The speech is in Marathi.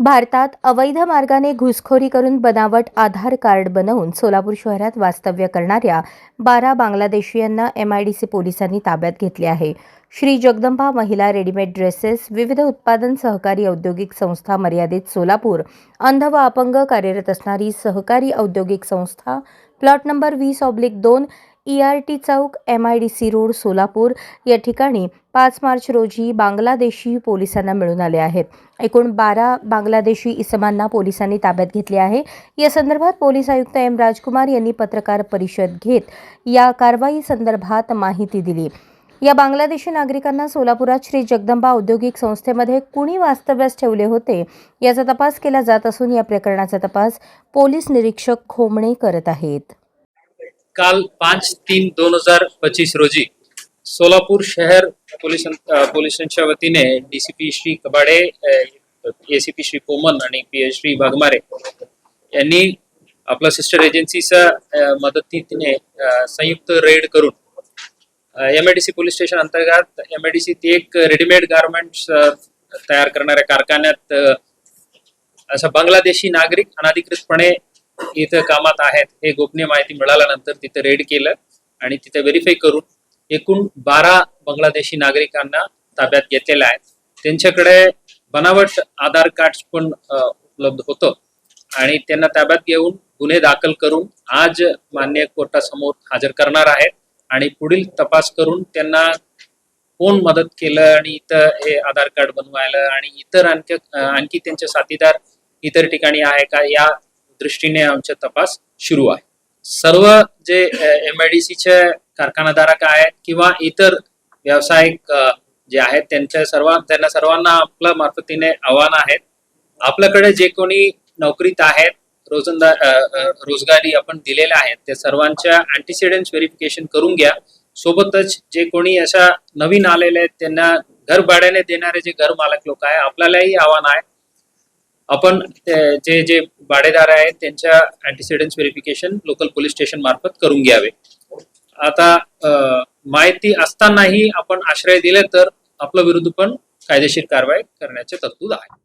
भारतात अवैध मार्गाने घुसखोरी करून बनावट आधार कार्ड बनवून सोलापूर शहरात वास्तव्य करणाऱ्या बारा बांगलादेशीयांना एमआयडीसी पोलिसांनी ताब्यात घेतले आहे. श्री जगदंबा महिला रेडीमेड ड्रेसेस विविध उत्पादन सहकारी औद्योगिक संस्था मर्यादित सोलापूर अंध व अपंग कार्यरत असणारी सहकारी औद्योगिक संस्था प्लॉट नंबर वीस ऑब्लिक दोन E R T Chowk M I D C road Solapur. या ठिकाणी पाच मार्च रोजी बांगलादेशी पोलिसांना मिळून आले आहेत. एकूण बारा बांगलादेशी इसमांना पोलिसांनी ताब्यात घेतले आहे. या संदर्भात पोलीस आयुक्त एम राजकुमार यांनी पत्रकार परिषद घेत या कारवाई संदर्भात माहिती दिली. या बांगलादेशी नागरिकांना सोलापुरात श्री जगदंबा औद्योगिक संस्थेमध्ये कुणी वास्तव्यास ठेवले होते याचा तपास केला जात असून या प्रकरणाचा तपास पोलीस निरीक्षक खोमणे करत आहेत. काल पाच तीन दोन हजार पच्चीस रोजी सोलापूर शहर पोलीस पोलिसांच्या वतीने डीसीपी श्री कबाडे एसीपी श्री कोमन आणि पी एच श्री वाघमारे यांनी आपल्या सिस्टर एजन्सीच्या मदतीने संयुक्त रेड करून M I D C police station अंतर्गत एम आय डी सी एक रेडीमेड गारमेंट्स तयार करणाऱ्या कारखान्यात असा बांगलादेशी नागरिक अनधिकृतपणे इथं कामात आहेत हे गोपनीय माहिती मिळाल्यानंतर तिथं रेड केलं आणि तिथे व्हेरीफाय करून एकूण बारा बांगलादेशी नागरिकांना ताब्यात घेतलेल्या आहेत त्यांच्याकडे बनावट आधार कार्ड पण उपलब्ध होतं. आणि त्यांना ताब्यात घेऊन गुन्हे दाखल करून आज मान्य कोर्टासमोर हजर करणार आहेत आणि पुढील तपास करून त्यांना कोण मदत केलं आणि इथं हे आधार कार्ड बनवायला आणि इतर आणखी आणखी त्यांचे साथीदार इतर ठिकाणी आहे का या दृष्टीने आमचा तपास सुरू आहे. सर्व जे एम आय डी सीचे कारखानाधारक आहेत किंवा इतर व्यावसायिक जे आहेत त्यांच्या सर्व त्यांना सर्वांना आपल्या मार्फतीने आव्हान आहेत आपल्याकडे जे कोणी नोकरीत आहेत रोजंदार रोजगारी आपण दिलेल्या आहेत त्या सर्वांच्या अँटीसिडेंट व्हेरिफिकेशन करून घ्या. सोबतच जे कोणी अशा नवीन आलेले आहेत त्यांना घर भाड्याने देणारे जे घर मालक लोक आहे आपल्यालाही आव्हान आहे. आपण जे जे भाडेदार आहेत त्यांच्या antecedents verification local police station मार्फत करून घ्यावे. आता माहिती असतानाही आपण आश्रय दिले तर आपल्या विरुद्ध पण कायदेशीर कारवाई करण्याचे तरतूद आहे.